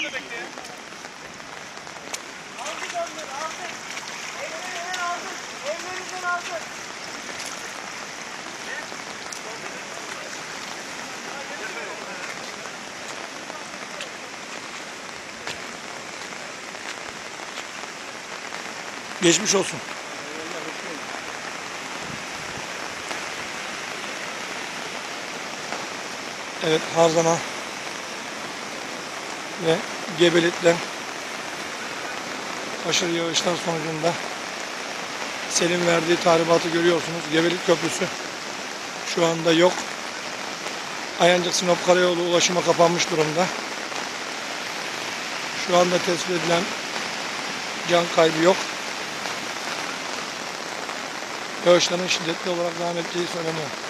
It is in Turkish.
orada bekle ya. Aldık onları aldık. Evlerinden aldık. Evlerinden aldık. Geçmiş olsun. Evet Harzana ve Gebelik'ten aşırı yağışlar sonucunda selin verdiği tahribatı görüyorsunuz. Gebelik Köprüsü şu anda yok. Ayancık Sinop Karayolu ulaşıma kapanmış durumda. Şu anda tespit edilen can kaybı yok. Yağışların şiddetli olarak devam ettiği söyleniyor.